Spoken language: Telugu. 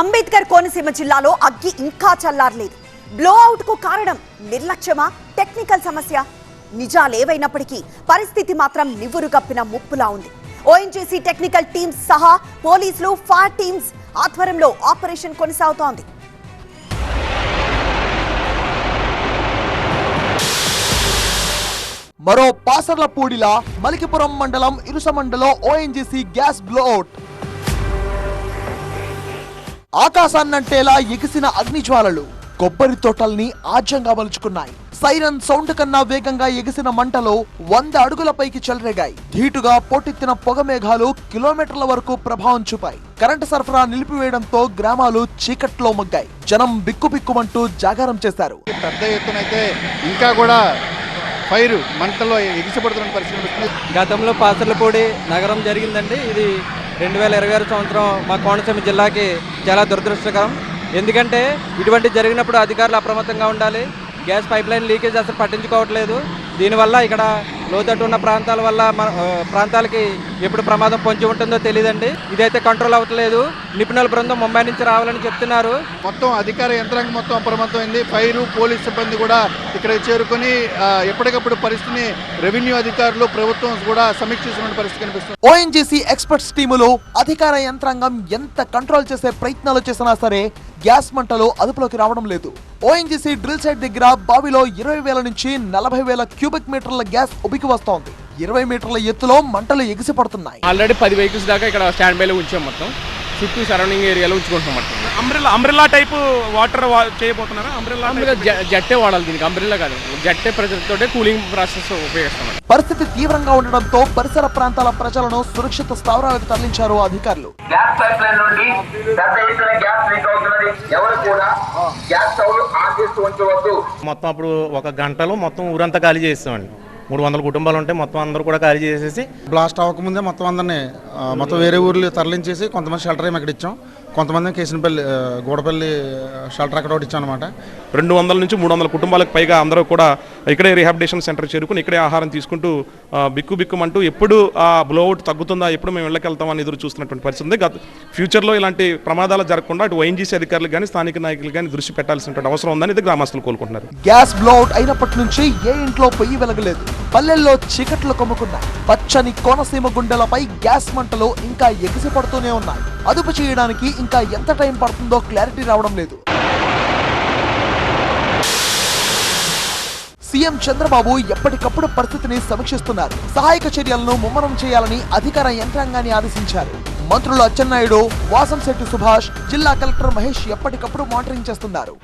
అంబేద్కర్ కోనసీమ జిల్లాలో అగ్గి ఇంకా చల్లారలేదు. బ్లో అవుట్కు కారణం నిర్లక్ష్యమా? టెక్నికల్ సమస్య? నిజాలేవైనప్పటికీ పరిస్థితి మాత్రం నివ్వురు కప్పిన ముప్పులా ఉంది. ఓఎన్జీసీ టెక్నికల్ టీమ్స్ సహా పోలీసులు ఫైర్ టీమ్స్ ఆధ్వర్యంలో ఆపరేషన్ కొనసాగుతోంది. మరో పాసర్లపూడిలా మలికిపురం మండలం ఇరుసమండలో ఓఎన్జీసీ గ్యాస్ బ్లోఅవుట్ ఆకాశాన్నంటేలా ఎగిసిన అగ్నిజ్వాలలు కొబ్బరి తోటల్ని ఆజ్యంగా మలుచుకున్నాయి సైరన్ సౌండ్ కన్నా వేగంగా ఎగిసిన మంటలు వంద అడుగుల పైకి చెలరేగాయి. ధీటుగా పోటెత్తిన పొగ మేఘాలు కిలోమీటర్ల వరకు ప్రభావం చూపాయి. కరెంటు సరఫరా నిలిపివేయడంతో గ్రామాలు చీకట్లో మగ్గాయి. జనం బిక్కుబిక్కుమంటూ జాగారం చేశారు. పెద్ద ఎత్తున అయితే ఇంకా కూడా ఫైర్ మంటల్లో ఎగిసిపడుతున్న పరిస్థితి గతంలో పాసర్లపూడి నగరం జరిగిందండి. ఇది రెండు వేల ఇరవై ఆరు సంవత్సరం మా కోనసీమ జిల్లాకి చాలా దురదృష్టకరం. ఎందుకంటే ఇటువంటి జరిగినప్పుడు అధికారులు అప్రమత్తంగా ఉండాలి. గ్యాస్ పైప్ లైన్ లీకేజ్ అసలు పట్టించుకోవట్లేదు. దీనివల్ల ఇక్కడ లోతట్టు ఉన్న ప్రాంతాల వల్ల మన ప్రాంతాలకి ఎప్పుడు ప్రమాదం పొంచి ఉంటుందో తెలియదండి ఇదైతే కంట్రోల్ అవ్వట్లేదు. నిపుణుల బృందం ముంబై నుంచి రావాలని చెప్తున్నారు. మొత్తం అధికార యంత్రాంగం మొత్తం అప్రమత్తమైంది. ఫైర్ పోలీస్ సిబ్బంది కూడా ఇక్కడ చేరుకొని ఎప్పటికప్పుడు పరిస్థితిని రెవెన్యూ అధికారులు ప్రభుత్వం కూడా సమీక్షిస్తున్న పరిస్థితి కనిపిస్తుంది. ఓఎన్జీసీ ఎక్స్పర్ట్స్ టీములో అధికార యంత్రాంగం ఎంత కంట్రోల్ చేసే ప్రయత్నాలు చేసినా సరే గ్యాస్ మంటలు అదుపులోకి రావడం లేదు. ఓఎన్జీసీ డ్రిల్ సైట్ దగ్గర బావిలో ఇరవై వేల నుంచి నలభై వేల క్యూబిక్ మీటర్ల గ్యాస్ ఉబికి వస్తోంది. ఇరవై మీటర్ల ఎత్తులో మంటలు ఎగిసి పడుతున్నాయి ఆల్రెడీ పది వెహికల్స్ దాకా ఇక్కడ స్టాండ్ బైలో ఉంచాం మొత్తం. చుట్టూ సరౌండింగ్ ఏరియాలో ఉంచుకుంటున్నాం మొత్తం అంబ్రెల్లా అంబ్రెల్లా టైప్ వాటర్ చేయబోతున్నారా? అంబ్రెల్లా అంబ్రెల్లా జట్టే వాడాలి దీనికి. అంబ్రెల్లా కాదు. జట్టే ప్రెజర్ తోటే కూలింగ్ ప్రాసెస్ ఉపయోగిస్తాం పరిస్థితి తీవ్రంగా ఉండడంతో పరిసర ప్రాంతాల ప్రజలను సురక్షిత స్థావరాలకు తరలించారు అధికారులు. గ్యాస్ పైప్ లైన్ నుండి పెద్ద ఎత్తున గ్యాస్ లీక్ అవుతున్నది. ఎవరు కూడా గ్యాస్ స్టవ్ ఆన్ చేస్తూ ఉంచవద్దు. మొత్తం అప్పుడు ఒక గంటలో మొత్తం ఊరంతా ఖాళీ చేస్తామండి మూడు వందల కుటుంబాలు ఉంటే మొత్తం అందరూ కూడా ఖాళీ చేసేసి బ్లాస్ట్ అవ్వకముందే మొత్తం అందరినీ మొత్తం వేరే ఊర్లు తరలించేసి కొంతమంది షెల్టర్ ఏమి అక్కడ ఇచ్చాం. కొంతమంది కేసినపల్లి గూడపల్లి షెల్టర్ అక్కడ ఒకటి ఇచ్చాం అనమాట రెండు వందల నుంచి మూడు వందల కుటుంబాలకు పైగా అందరూ కూడా ఇక్కడే రీహాబిటేషన్ సెంటర్ చేరుకుని ఇక్కడే ఆహారం తీసుకుంటూ బిక్కు బిక్కుమంటూ ఎప్పుడు ఆ బ్లోఅవుట్ తగ్గుతుందా ఎప్పుడు మేము వెళ్ళకెళ్తామని ఎదురు చూస్తున్నటువంటి పరిస్థితి ఉంది. గత ఫ్యూచర్లో ఇలాంటి ప్రమాదాలు జరగకుండా అటు ఓఎన్జీసీ అధికారులు కానీ స్థానిక నాయకులు కానీ దృష్టి పెట్టాల్సినటువంటి అవసరం ఉందని ఇది గ్రామస్తులు కోలుకుంటున్నారు. గ్యాస్ బ్లోఅవుట్ అయినప్పటి నుంచి ఏ ఇంట్లో పొయ్యి వెలగలేదు. పల్లెల్లో చీకట్లు కమ్ముకున్నాయి పచ్చని కోనసీమ గుండెలపై గ్యాస్ మంటలు ఇంకా ఎగిసి పడుతూనే ఉన్నాయి. అదుపు చేయడానికి ఇంకా ఎంత టైం పడుతుందో క్లారిటీ రావడం లేదు. సీఎం చంద్రబాబు ఎప్పటికప్పుడు పరిస్థితిని సమీక్షిస్తున్నారు. సహాయక చర్యలను ముమ్మరం చేయాలని అధికార యంత్రాంగాన్ని ఆదేశించారు. మంత్రులు అచ్చెన్నాయుడు వాసంశెట్టి సుభాష్ జిల్లా కలెక్టర్ మహేష్ ఎప్పటికప్పుడు మానిటరింగ్ చేస్తున్నారు.